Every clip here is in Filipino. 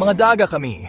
Mga daga kami.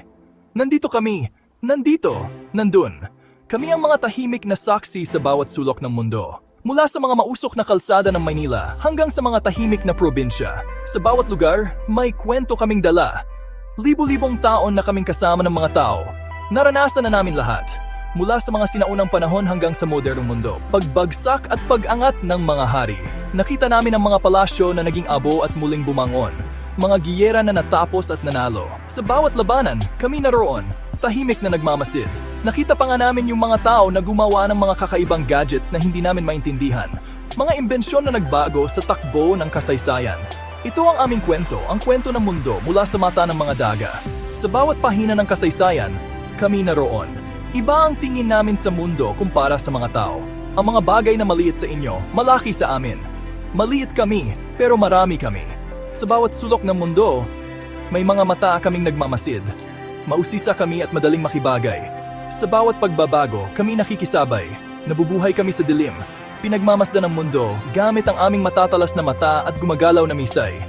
Nandito kami. Nandito. Nandun. Kami ang mga tahimik na saksi sa bawat sulok ng mundo. Mula sa mga mausok na kalsada ng Maynila hanggang sa mga tahimik na probinsya. Sa bawat lugar, may kwento kaming dala. Libo-libong taon na kaming kasama ng mga tao. Naranasan na namin lahat. Mula sa mga sinaunang panahon hanggang sa modernong mundo, pagbagsak at pag-angat ng mga hari. Nakita namin ang mga palasyo na naging abo at muling bumangon. Mga giyera na natapos at nanalo. Sa bawat labanan, kami naroon, tahimik na nagmamasid. Nakita pa nga namin yung mga tao na gumawa ng mga kakaibang gadgets na hindi namin maintindihan. Mga imbensyon na nagbago sa takbo ng kasaysayan. Ito ang aming kwento, ang kwento ng mundo mula sa mata ng mga daga. Sa bawat pahina ng kasaysayan, kami naroon. Iba ang tingin namin sa mundo kumpara sa mga tao. Ang mga bagay na maliit sa inyo, malaki sa amin. Maliit kami, pero marami kami. Sa bawat sulok ng mundo, may mga mata kaming nagmamasid. Mausisa kami at madaling makibagay. Sa bawat pagbabago, kami nakikisabay. Nabubuhay kami sa dilim. Pinagmamasdan ng mundo gamit ang aming matatalas na mata at gumagalaw na misay.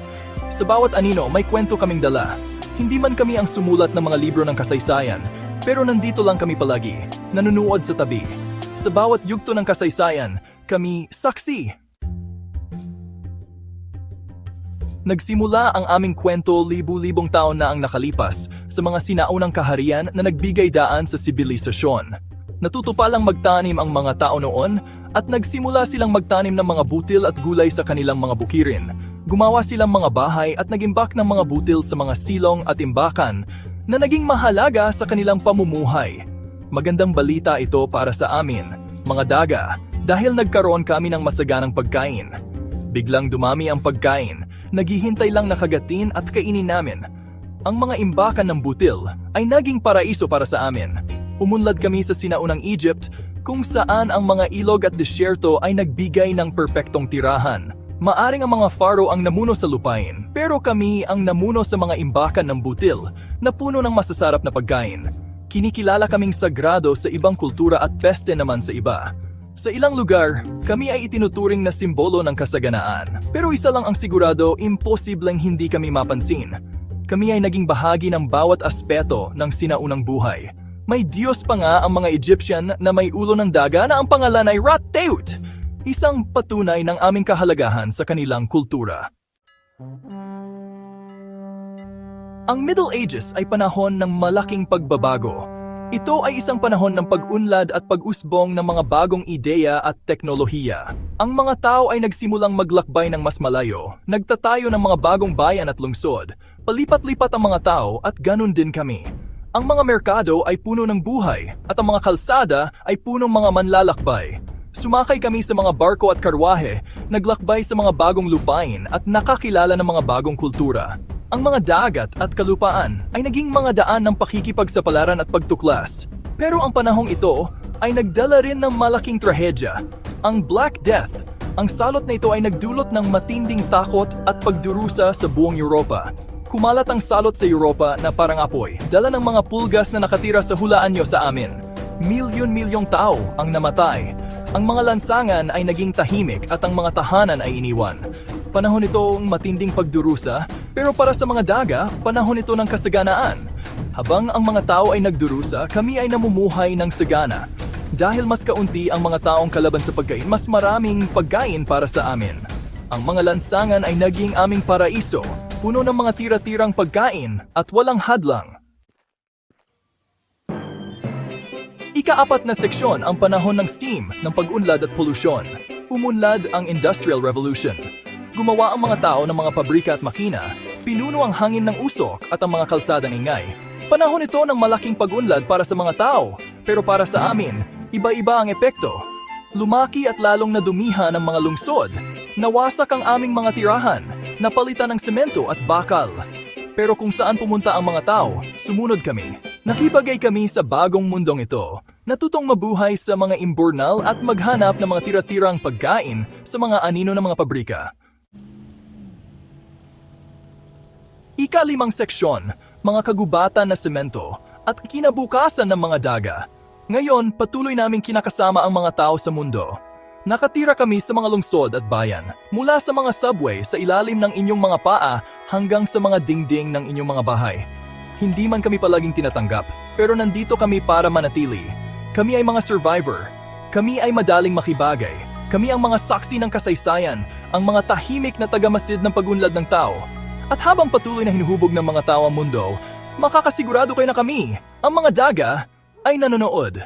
Sa bawat anino, may kwento kaming dala. Hindi man kami ang sumulat ng mga libro ng kasaysayan, pero nandito lang kami palagi, nanunuod sa tabi. Sa bawat yugto ng kasaysayan, kami saksi. Nagsimula ang aming kwento libu-libong taon na ang nakalipas sa mga sinaunang kaharian na nagbigay daan sa sibilisasyon. Natuto pa lang magtanim ang mga tao noon at nagsimula silang magtanim ng mga butil at gulay sa kanilang mga bukirin. Gumawa silang mga bahay at nagimbak ng mga butil sa mga silong at imbakan na naging mahalaga sa kanilang pamumuhay. Magandang balita ito para sa amin, mga daga, dahil nagkaroon kami ng masaganang pagkain. Biglang dumami ang pagkain, naghihintay lang nakagatin at kainin namin. Ang mga imbakan ng butil ay naging paraiso para sa amin. Umunlad kami sa sinaunang Egypt kung saan ang mga ilog at disyerto ay nagbigay ng perpektong tirahan. Maaring ang mga pharaoh ang namuno sa lupain, pero kami ang namuno sa mga imbakan ng butil na puno ng masasarap na pagkain. Kinikilala kaming sagrado sa ibang kultura at peste naman sa iba. Sa ilang lugar, kami ay itinuturing na simbolo ng kasaganaan. Pero isa lang ang sigurado, imposibleng hindi kami mapansin. Kami ay naging bahagi ng bawat aspeto ng sinaunang buhay. May Diyos pa nga ang mga Egyptian na may ulo ng daga na ang pangalan ay Rat-Teut, isang patunay ng aming kahalagahan sa kanilang kultura. Ang Middle Ages ay panahon ng malaking pagbabago. Ito ay isang panahon ng pag-unlad at pag-usbong ng mga bagong ideya at teknolohiya. Ang mga tao ay nagsimulang maglakbay ng mas malayo, nagtatayo ng mga bagong bayan at lungsod. Palipat-lipat ang mga tao at ganun din kami. Ang mga merkado ay puno ng buhay at ang mga kalsada ay punong mga manlalakbay. Sumakay kami sa mga barko at karwahe, naglakbay sa mga bagong lupain at nakakilala ng mga bagong kultura. Ang mga dagat at kalupaan ay naging mga daan ng pakikipagsapalaran at pagtuklas. Pero ang panahong ito ay nagdala rin ng malaking trahedya, ang Black Death. Ang salot na ito ay nagdulot ng matinding takot at pagdurusa sa buong Europa. Kumalat ang salot sa Europa na parang apoy, dala ng mga pulgas na nakatira sa hulaan nyo sa amin. Milyon-milyong tao ang namatay. Ang mga lansangan ay naging tahimik at ang mga tahanan ay iniwan. Panahon ito ang matinding pagdurusa, pero para sa mga daga, panahon ito ng kasaganaan. Habang ang mga tao ay nagdurusa, kami ay namumuhay ng sagana. Dahil mas kaunti ang mga taong kalaban sa pagkain, mas maraming pagkain para sa amin. Ang mga lansangan ay naging aming paraiso, puno ng mga tira-tirang pagkain at walang hadlang. Ikaapat na seksyon ang panahon ng steam, ng pag-unlad at polusyon. Umunlad ang Industrial Revolution. Gumawa ang mga tao ng mga pabrika at makina, pinuno ang hangin ng usok at ang mga kalsadang ingay. Panahon ito ng malaking pag-unlad para sa mga tao, pero para sa amin, iba-iba ang epekto. Lumaki at lalong nadumihan ang mga lungsod. Nawasak ang aming mga tirahan, napalitan ng semento at bakal. Pero kung saan pumunta ang mga tao, sumunod kami. Nakibagay kami sa bagong mundong ito. Natutong mabuhay sa mga imburnal at maghanap ng mga tira-tirang pagkain sa mga anino ng mga pabrika. Ikalimang seksyon, mga kagubatan na semento at kinabukasan ng mga daga. Ngayon, patuloy naming kinakasama ang mga tao sa mundo. Nakatira kami sa mga lungsod at bayan, mula sa mga subway sa ilalim ng inyong mga paa hanggang sa mga dingding ng inyong mga bahay. Hindi man kami palaging tinatanggap, pero nandito kami para manatili. Kami ay mga survivor. Kami ay madaling makibagay. Kami ang mga saksi ng kasaysayan, ang mga tahimik na tagamasid ng pagunlad ng tao. At habang patuloy na hinuhubog ng mga tao ang mundo, makakasigurado kayo na kami, ang mga daga, ay nanonood.